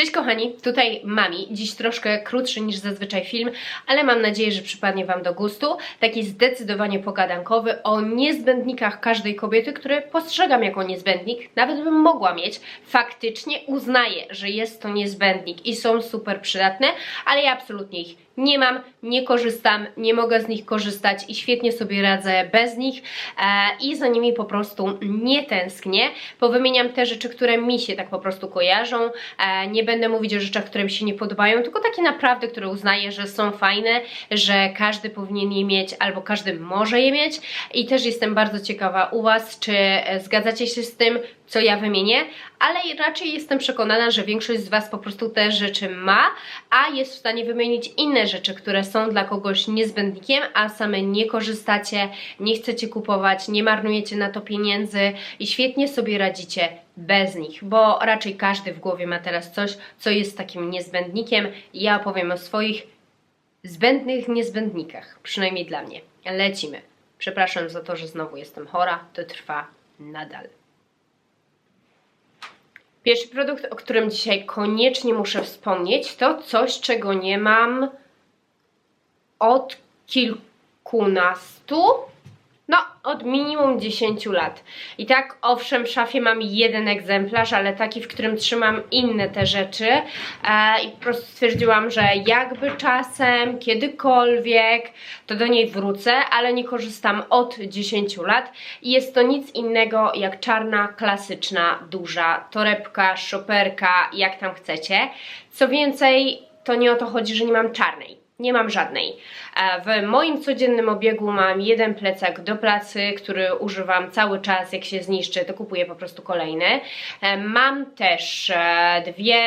Cześć kochani, tutaj Mami. Dziś troszkę krótszy niż zazwyczaj film, ale mam nadzieję, że przypadnie Wam do gustu. Taki zdecydowanie pogadankowy o niezbędnikach każdej kobiety, które postrzegam jako niezbędnik. Nawet bym mogła mieć. Faktycznie uznaję, że jest to niezbędnik i są super przydatne, ale ja absolutnie ich nie mam, nie korzystam, nie mogę z nich korzystać i świetnie sobie radzę bez nich e, i za nimi po prostu nie tęsknię. Powymieniam te rzeczy, które mi się tak po prostu kojarzą. E, nie będę mówić o rzeczach, które mi się nie podobają, tylko takie naprawdę, które uznaję, że są fajne, że każdy powinien je mieć albo każdy może je mieć i też jestem bardzo ciekawa u Was, czy e, zgadzacie się z tym, co ja wymienię, ale raczej jestem przekonana, że większość z Was po prostu te rzeczy ma, a jest w stanie wymienić inne rzeczy, które są dla kogoś niezbędnikiem, a same nie korzystacie, nie chcecie kupować, nie marnujecie na to pieniędzy i świetnie sobie radzicie bez nich, bo raczej każdy w głowie ma teraz coś, co jest takim niezbędnikiem. Ja opowiem o swoich zbędnych niezbędnikach, przynajmniej dla mnie. Lecimy. Przepraszam za to, że znowu jestem chora, to trwa nadal. Pierwszy produkt, o którym dzisiaj koniecznie muszę wspomnieć, to coś, czego nie mam od kilkunastu, no od minimum 10 lat. I tak, owszem, w szafie mam jeden egzemplarz, ale taki, w którym trzymam inne te rzeczy. E, I po prostu stwierdziłam, że jakby czasem, kiedykolwiek, to do niej wrócę, ale nie korzystam od 10 lat. I jest to nic innego jak czarna, klasyczna, duża torebka, szoperka, jak tam chcecie. Co więcej, to nie o to chodzi, że nie mam czarnej. Nie mam żadnej. E, W moim codziennym obiegu mam jeden plecak do pracy, który używam cały czas. Jak się zniszczy, to kupuję po prostu kolejny. E, Mam też e, dwie,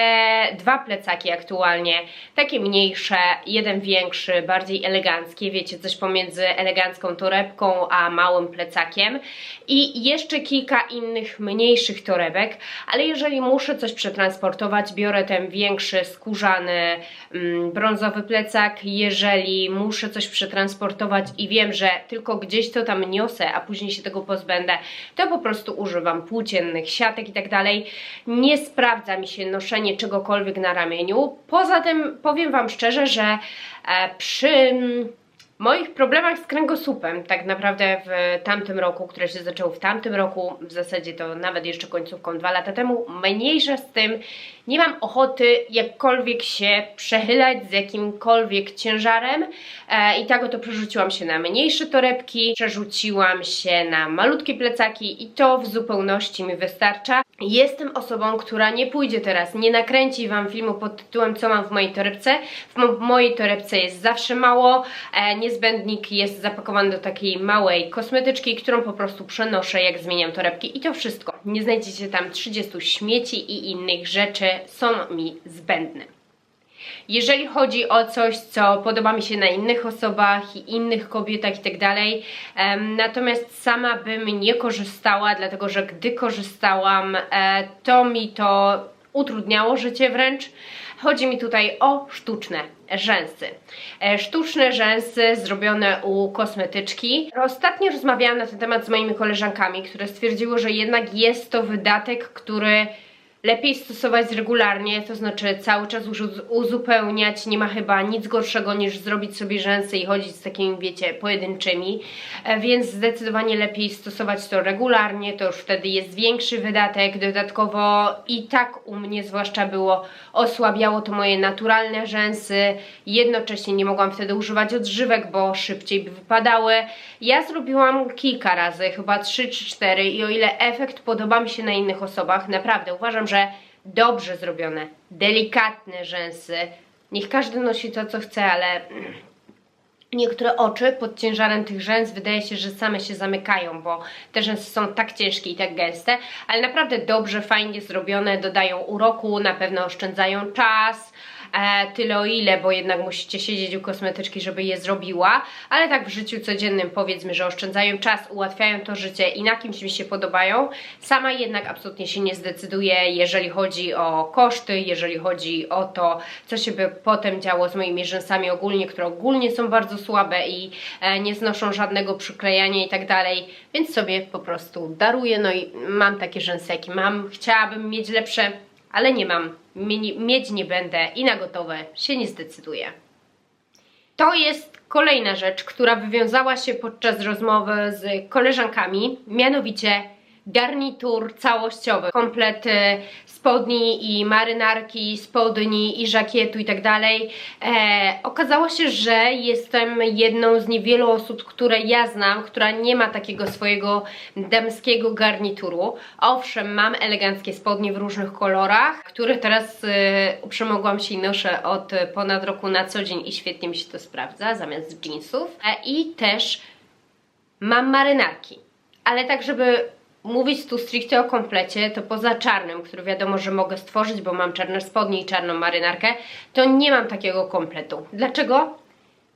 dwa plecaki aktualnie, takie mniejsze, jeden większy, bardziej eleganckie. Wiecie, coś pomiędzy elegancką torebką a małym plecakiem. I jeszcze kilka innych mniejszych torebek, ale jeżeli muszę coś przetransportować, biorę ten większy, skórzany, mm, brązowy plecak. Jeżeli muszę coś przetransportować i wiem, że tylko gdzieś to tam niosę, a później się tego pozbędę, to po prostu używam płóciennych siatek i tak dalej. Nie sprawdza mi się noszenie czegokolwiek na ramieniu. Poza tym powiem Wam szczerze, że e, przy moich problemach z kręgosłupem, tak naprawdę w tamtym roku, które się zaczęło w tamtym roku, w zasadzie to nawet jeszcze końcówką dwa lata temu, mniejsza z tym, nie mam ochoty jakkolwiek się przechylać z jakimkolwiek ciężarem e, i tak oto przerzuciłam się na mniejsze torebki, przerzuciłam się na malutkie plecaki i to w zupełności mi wystarcza. Jestem osobą, która nie pójdzie teraz, nie nakręci Wam filmu pod tytułem co mam w mojej torebce. W mo mojej torebce jest zawsze mało, e, niezbędnik jest zapakowany do takiej małej kosmetyczki, którą po prostu przenoszę jak zmieniam torebki i to wszystko. Nie znajdziecie tam 30 śmieci i innych rzeczy, są mi zbędne. Jeżeli chodzi o coś, co podoba mi się na innych osobach i innych kobietach i tak dalej, natomiast sama bym nie korzystała, dlatego że gdy korzystałam, e, to mi to utrudniało życie wręcz. Chodzi mi tutaj o sztuczne rzęsy. E, Sztuczne rzęsy zrobione u kosmetyczki. Ostatnio rozmawiałam na ten temat z moimi koleżankami, które stwierdziły, że jednak jest to wydatek, który lepiej stosować regularnie, to znaczy cały czas uzu- uzupełniać. Nie ma chyba nic gorszego niż zrobić sobie rzęsy i chodzić z takimi, wiecie, pojedynczymi. E, Więc zdecydowanie lepiej stosować to regularnie, to już wtedy jest większy wydatek. Dodatkowo i tak u mnie zwłaszcza było, osłabiało to moje naturalne rzęsy. Jednocześnie nie mogłam wtedy używać odżywek, bo szybciej by wypadały. Ja zrobiłam kilka razy, chyba 3 czy 4 i o ile efekt podoba mi się na innych osobach, naprawdę uważam, że dobrze zrobione, delikatne rzęsy. Niech każdy nosi to, co chce, ale niektóre oczy pod ciężarem tych rzęs wydaje się, że same się zamykają, bo te rzęsy są tak ciężkie i tak gęste, ale naprawdę dobrze, fajnie zrobione, dodają uroku, na pewno oszczędzają czas. E, tyle o ile, bo jednak musicie siedzieć u kosmetyczki, żeby je zrobiła, ale tak w życiu codziennym powiedzmy, że oszczędzają czas, ułatwiają to życie i na kimś mi się podobają. Sama jednak absolutnie się nie zdecyduję, jeżeli chodzi o koszty, jeżeli chodzi o to, co się by potem działo z moimi rzęsami ogólnie, które ogólnie są bardzo słabe i e, nie znoszą żadnego przyklejania i tak dalej, więc sobie po prostu daruję, no i mam takie rzęsy, jakie mam. Chciałabym mieć lepsze, ale nie mam, Mie- mieć nie będę i na gotowe się nie zdecyduję. To jest kolejna rzecz, która wywiązała się podczas rozmowy z koleżankami, mianowicie garnitur całościowy, komplety spodni i marynarki, spodni i żakietu i tak dalej. E, okazało się, że jestem jedną z niewielu osób, które ja znam, która nie ma takiego swojego damskiego garnituru. Owszem, mam eleganckie spodnie w różnych kolorach, które teraz e, uprzemogłam się i noszę od ponad roku na co dzień i świetnie mi się to sprawdza zamiast jeansów. E, I też mam marynarki. Ale tak, żeby mówić tu stricte o komplecie, to poza czarnym, który wiadomo, że mogę stworzyć, bo mam czarne spodnie i czarną marynarkę, to nie mam takiego kompletu. Dlaczego?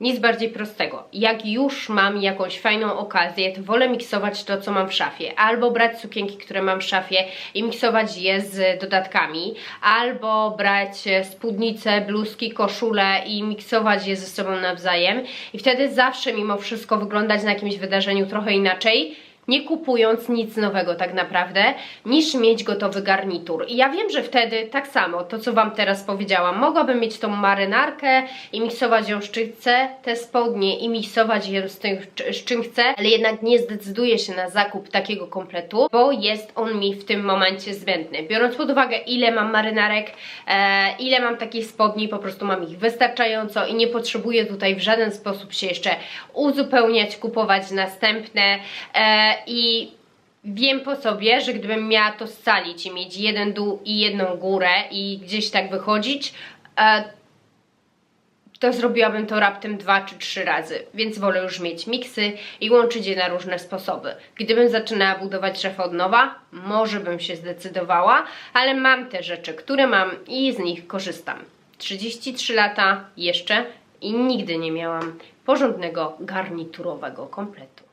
Nic bardziej prostego. Jak już mam jakąś fajną okazję, to wolę miksować to, co mam w szafie. Albo brać sukienki, które mam w szafie i miksować je z dodatkami, albo brać spódnice, bluzki, koszule i miksować je ze sobą nawzajem. I wtedy zawsze mimo wszystko wyglądać na jakimś wydarzeniu trochę inaczej, nie kupując nic nowego tak naprawdę, niż mieć gotowy garnitur. I ja wiem, że wtedy tak samo, to co Wam teraz powiedziałam, mogłabym mieć tą marynarkę i miksować ją z czym chcę, te spodnie i miksować je z, tym, z czym chcę, ale jednak nie zdecyduję się na zakup takiego kompletu, bo jest on mi w tym momencie zbędny. Biorąc pod uwagę ile mam marynarek, e, ile mam takich spodni, po prostu mam ich wystarczająco i nie potrzebuję tutaj w żaden sposób się jeszcze uzupełniać, kupować następne e, i wiem po sobie, że gdybym miała to scalić i mieć jeden dół i jedną górę i gdzieś tak wychodzić, e, to zrobiłabym to raptem dwa czy trzy razy, więc wolę już mieć miksy i łączyć je na różne sposoby. Gdybym zaczynała budować szafę od nowa, może bym się zdecydowała, ale mam te rzeczy, które mam i z nich korzystam. 33 lata jeszcze i nigdy nie miałam porządnego garniturowego kompletu.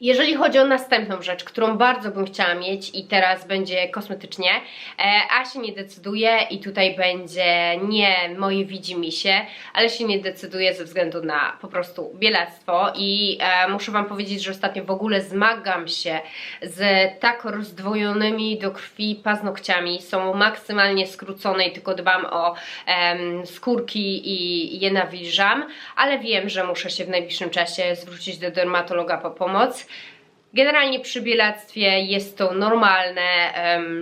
Jeżeli chodzi o następną rzecz, którą bardzo bym chciała mieć i teraz będzie kosmetycznie, e, a się nie decyduje i tutaj będzie nie moje widzimisię, ale się nie decyduje ze względu na po prostu bielactwo i e, muszę Wam powiedzieć, że ostatnio w ogóle zmagam się z tak rozdwojonymi do krwi paznokciami, są maksymalnie skrócone i tylko dbam o skórki i je nawilżam, ale wiem, że muszę się w najbliższym czasie zwrócić do dermatologa po pomoc. Generalnie przy bielactwie jest to normalne,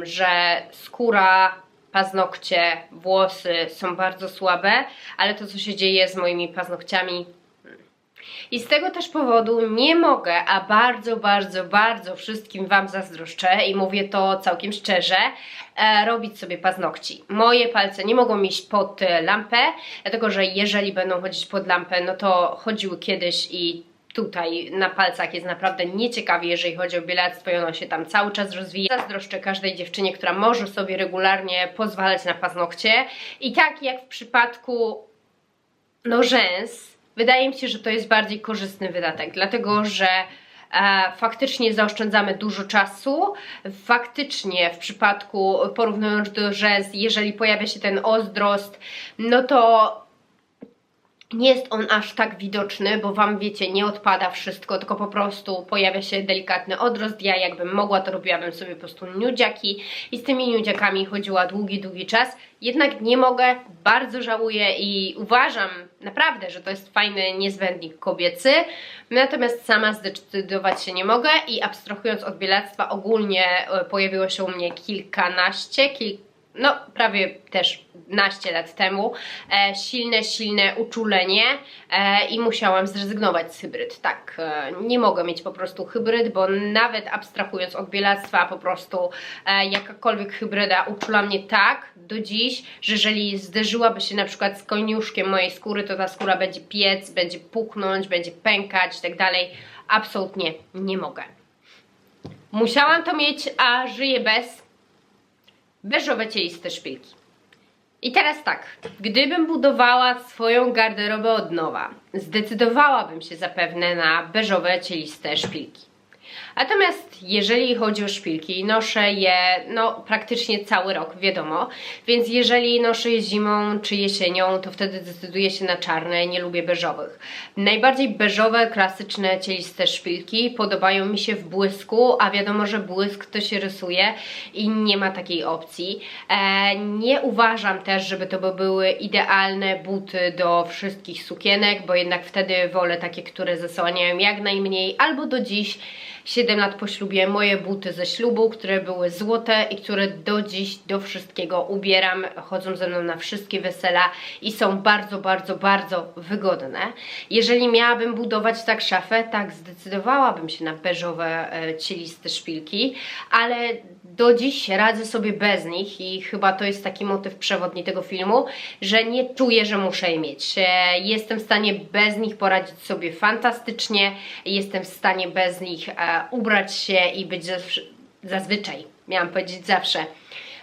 że skóra, paznokcie, włosy są bardzo słabe, ale to co się dzieje z moimi paznokciami hmm. i z tego też powodu nie mogę, a bardzo, bardzo, bardzo wszystkim Wam zazdroszczę i mówię to całkiem szczerze, e, robić sobie paznokci. Moje palce nie mogą iść pod e, lampę, dlatego że jeżeli będą chodzić pod lampę, no to chodziły kiedyś i tutaj na palcach jest naprawdę nieciekawie, jeżeli chodzi o bielactwo i ono się tam cały czas rozwija. Zazdroszczę każdej dziewczynie, która może sobie regularnie pozwalać na paznokcie i tak jak w przypadku no rzęs, wydaje mi się, że to jest bardziej korzystny wydatek, dlatego że E, faktycznie zaoszczędzamy dużo czasu. Faktycznie w przypadku, porównując do rzęs, jeżeli pojawia się ten ozdrost, no to nie jest on aż tak widoczny, bo Wam wiecie, nie odpada wszystko, tylko po prostu pojawia się delikatny odrost. Ja jakbym mogła, to robiłabym sobie po prostu nudziaki i z tymi nudziakami chodziła długi, długi czas. Jednak nie mogę, bardzo żałuję i uważam naprawdę, że to jest fajny niezbędnik kobiecy. Natomiast sama zdecydować się nie mogę i abstrahując od bielactwa ogólnie e, pojawiło się u mnie kilkanaście, kilka no prawie też naście lat temu, e, silne, silne uczulenie e, i musiałam zrezygnować z hybryd. Tak, e, nie mogę mieć po prostu hybryd, bo nawet abstrahując od bielactwa, po prostu e, jakakolwiek hybryda uczula mnie tak do dziś, że jeżeli zderzyłaby się na przykład z koniuszkiem mojej skóry, to ta skóra będzie piec, będzie puchnąć, będzie pękać i tak dalej. Absolutnie nie mogę. Musiałam to mieć, a żyję bez beżowe cieliste szpilki. I teraz tak, gdybym budowała swoją garderobę od nowa, zdecydowałabym się zapewne na beżowe cieliste szpilki. Natomiast jeżeli chodzi o szpilki, noszę je no praktycznie cały rok, wiadomo. Więc jeżeli noszę je zimą czy jesienią, to wtedy decyduję się na czarne, nie lubię beżowych. Najbardziej beżowe, klasyczne, cieliste szpilki podobają mi się w błysku, a wiadomo, że błysk to się rysuje i nie ma takiej opcji. E, nie uważam też, żeby to by były idealne buty do wszystkich sukienek, bo jednak wtedy wolę takie, które zasłaniają jak najmniej, albo do dziś 7 lat po ślubie moje buty ze ślubu, które były złote i które do dziś do wszystkiego ubieram, chodzą ze mną na wszystkie wesela i są bardzo, bardzo, bardzo wygodne. Jeżeli miałabym budować tak szafę, tak zdecydowałabym się na beżowe, e, cieliste szpilki, ale do dziś radzę sobie bez nich i chyba to jest taki motyw przewodni tego filmu, że nie czuję, że muszę je mieć. E, Jestem w stanie bez nich poradzić sobie fantastycznie, jestem w stanie bez nich e, ubrać się i być zazwyczaj, miałam powiedzieć zawsze,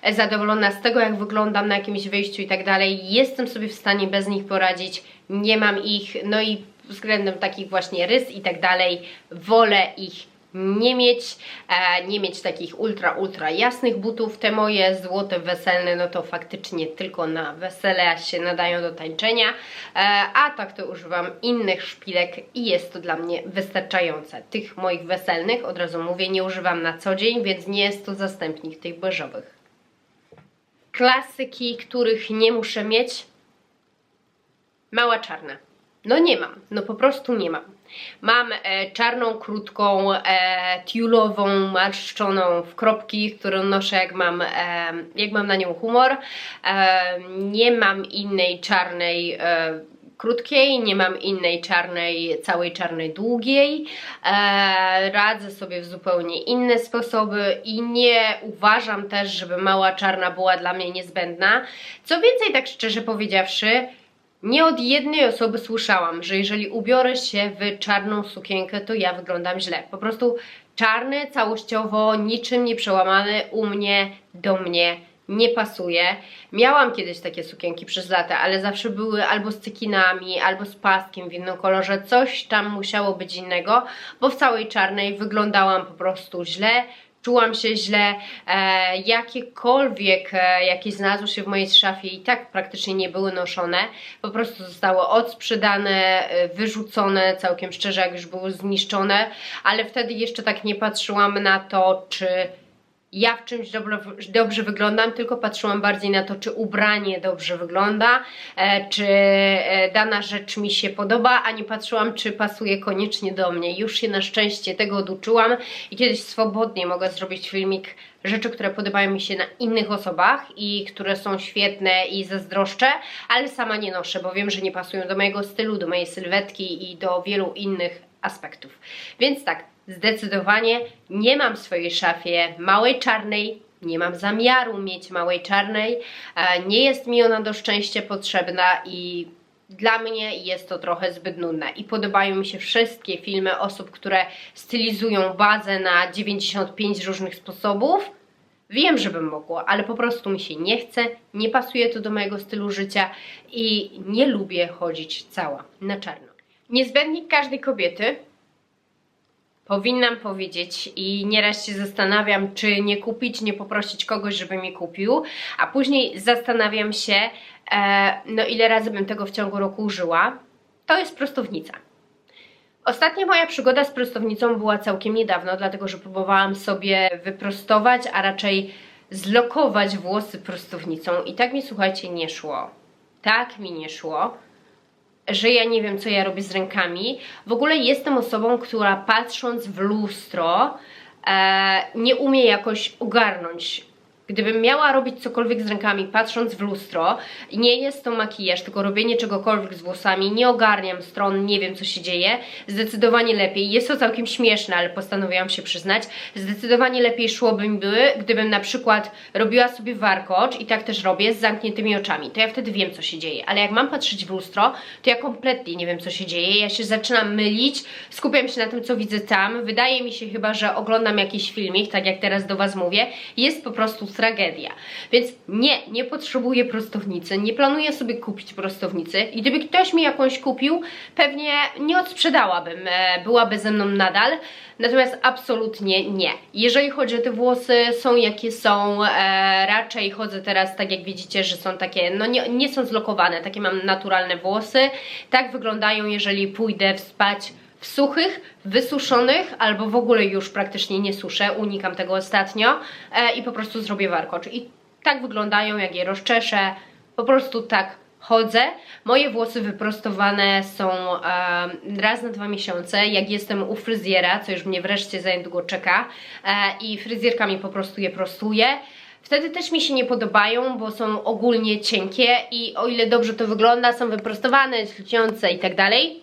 e, zadowolona z tego, jak wyglądam na jakimś wyjściu i tak dalej. Jestem sobie w stanie bez nich poradzić, nie mam ich, no i względem takich właśnie rys i tak dalej, wolę ich nie mieć, e, nie mieć takich ultra, ultra jasnych butów. Te moje złote weselne, no to faktycznie tylko na wesele się nadają do tańczenia, e, a tak to używam innych szpilek i jest to dla mnie wystarczające. Tych moich weselnych, od razu mówię, nie używam na co dzień, więc nie jest to zastępnik tych beżowych. Klasyki, których nie muszę mieć, mała czarna. No nie mam, no po prostu nie mam. Mam e, czarną, krótką, e, tiulową, marszczoną w kropki, którą noszę jak mam, e, jak mam na nią humor. E, nie mam innej czarnej e, krótkiej, nie mam innej czarnej, całej czarnej długiej. E, radzę sobie w zupełnie inne sposoby i nie uważam też, żeby mała czarna była dla mnie niezbędna. Co więcej, tak szczerze powiedziawszy, nie od jednej osoby słyszałam, że jeżeli ubiorę się w czarną sukienkę, to ja wyglądam źle. Po prostu czarny, całościowo, niczym nie przełamany u mnie, do mnie nie pasuje. Miałam kiedyś takie sukienki przez lata, ale zawsze były albo z cekinami, albo z paskiem w innym kolorze. Coś tam musiało być innego, bo w całej czarnej wyglądałam po prostu źle czułam się źle, e, jakiekolwiek, e, jakie znalazły się w mojej szafie i tak praktycznie nie były noszone, po prostu zostały odsprzedane, e, wyrzucone, całkiem szczerze, jak już były zniszczone, ale wtedy jeszcze tak nie patrzyłam na to, czy ja w czymś dobro, dobrze wyglądam, tylko patrzyłam bardziej na to, czy ubranie dobrze wygląda, e, czy e, dana rzecz mi się podoba, a nie patrzyłam, czy pasuje koniecznie do mnie. Już się na szczęście tego oduczyłam i kiedyś swobodnie mogę zrobić filmik rzeczy, które podobają mi się na innych osobach i które są świetne i zazdroszczę, ale sama nie noszę, bo wiem, że nie pasują do mojego stylu, do mojej sylwetki i do wielu innych aspektów. Więc tak, Zdecydowanie nie mam w swojej szafie małej czarnej, nie mam zamiaru mieć małej czarnej, e, nie jest mi ona do szczęścia potrzebna i dla mnie jest to trochę zbyt nudne i podobają mi się wszystkie filmy osób, które stylizują bazę na 95 różnych sposobów. Wiem, że bym mogła, ale po prostu mi się nie chce, nie pasuje to do mojego stylu życia i nie lubię chodzić cała na czarno. Niezbędnik każdej kobiety powinnam powiedzieć i nieraz się zastanawiam, czy nie kupić, nie poprosić kogoś, żeby mi kupił, a później zastanawiam się, e, no ile razy bym tego w ciągu roku użyła. To jest prostownica. Ostatnia moja przygoda z prostownicą była całkiem niedawno, dlatego że próbowałam sobie wyprostować, a raczej zlokować włosy prostownicą i tak mi, słuchajcie, nie szło. Tak mi nie szło że ja nie wiem, co ja robię z rękami. W ogóle jestem osobą, która patrząc w lustro e, nie umie jakoś ogarnąć Gdybym miała robić cokolwiek z rękami, patrząc w lustro, nie jest to makijaż, tylko robienie czegokolwiek z włosami, nie ogarniam stron, nie wiem co się dzieje, zdecydowanie lepiej. Jest to całkiem śmieszne, ale postanowiłam się przyznać. Zdecydowanie lepiej szłoby mi były, gdybym na przykład robiła sobie warkocz i tak też robię z zamkniętymi oczami. To ja wtedy wiem co się dzieje, ale jak mam patrzeć w lustro, to ja kompletnie nie wiem co się dzieje. Ja się zaczynam mylić, skupiam się na tym co widzę tam. Wydaje mi się chyba, że oglądam jakiś filmik, tak jak teraz do Was mówię. Jest po prostu tragedia. Więc nie, nie potrzebuję prostownicy, nie planuję sobie kupić prostownicy i gdyby ktoś mi jakąś kupił, pewnie nie odsprzedałabym, e, byłaby ze mną nadal, natomiast absolutnie nie. Jeżeli chodzi o te włosy, są jakie są, e, raczej chodzę teraz tak jak widzicie, że są takie, no nie, nie są zlokowane, takie mam naturalne włosy, tak wyglądają jeżeli pójdę spać w suchych, wysuszonych albo w ogóle już praktycznie nie suszę, unikam tego ostatnio e, i po prostu zrobię warkocz. I tak wyglądają, jak je rozczeszę, po prostu tak chodzę. Moje włosy wyprostowane są e, raz na dwa miesiące, jak jestem u fryzjera, co już mnie wreszcie za niedługo czeka e, i fryzjerka mi po prostu je prostuje. Wtedy też mi się nie podobają, bo są ogólnie cienkie i o ile dobrze to wygląda, są wyprostowane, lśniące i tak dalej,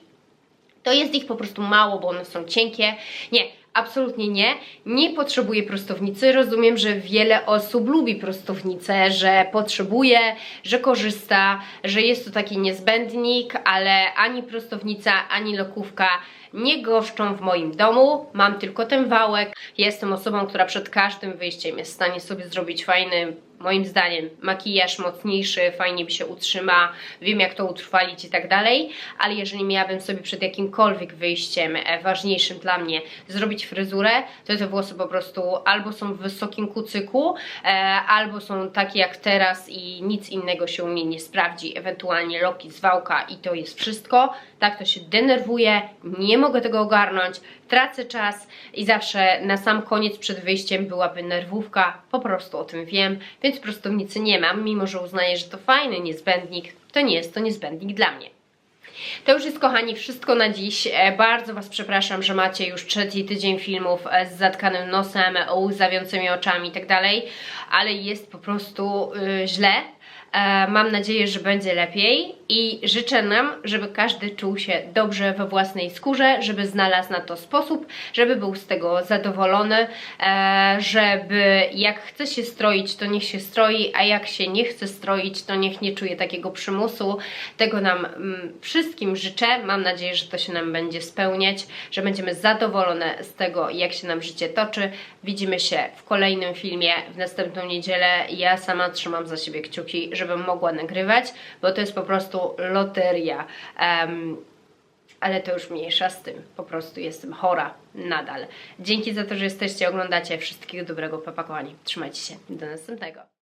to jest ich po prostu mało, bo one są cienkie. Nie, absolutnie nie. Nie potrzebuję prostownicy. Rozumiem, że wiele osób lubi prostownicę, że potrzebuje, że korzysta, że jest to taki niezbędnik, ale ani prostownica, ani lokówka nie goszczą w moim domu. Mam tylko ten wałek. Jestem osobą, która przed każdym wyjściem jest w stanie sobie zrobić fajny moim zdaniem makijaż mocniejszy, fajnie mi się utrzyma, wiem jak to utrwalić i tak dalej, ale jeżeli miałabym sobie przed jakimkolwiek wyjściem e, ważniejszym dla mnie zrobić fryzurę, to te włosy po prostu albo są w wysokim kucyku, e, albo są takie jak teraz i nic innego się u mnie nie sprawdzi, ewentualnie loki z wałka i to jest wszystko. Tak to się denerwuje, nie mogę tego ogarnąć, tracę czas i zawsze na sam koniec przed wyjściem byłaby nerwówka, po prostu o tym wiem, więc prostownicy nie mam, mimo że uznaję, że to fajny niezbędnik, to nie jest to niezbędnik dla mnie. To już jest, kochani, wszystko na dziś. E, Bardzo Was przepraszam, że macie już trzeci tydzień filmów e, z zatkanym nosem, łzawiącymi oczami i tak ale jest po prostu y, źle. E, Mam nadzieję, że będzie lepiej i życzę nam, żeby każdy czuł się dobrze we własnej skórze, żeby znalazł na to sposób, żeby był z tego zadowolony, e, żeby jak chce się stroić, to niech się stroi, a jak się nie chce stroić, to niech nie czuje takiego przymusu. Tego nam mm, wszystkim życzę. Mam nadzieję, że to się nam będzie spełniać, że będziemy zadowolone z tego, jak się nam życie toczy. Widzimy się w kolejnym filmie w następną niedzielę. Ja sama trzymam za siebie kciuki, żebym mogła nagrywać, bo to jest po prostu loteria. Em, ale to już mniejsza z tym. Po prostu jestem chora nadal. Dzięki za to, że jesteście, oglądacie. Wszystkiego dobrego, papa. Trzymajcie się. Do następnego.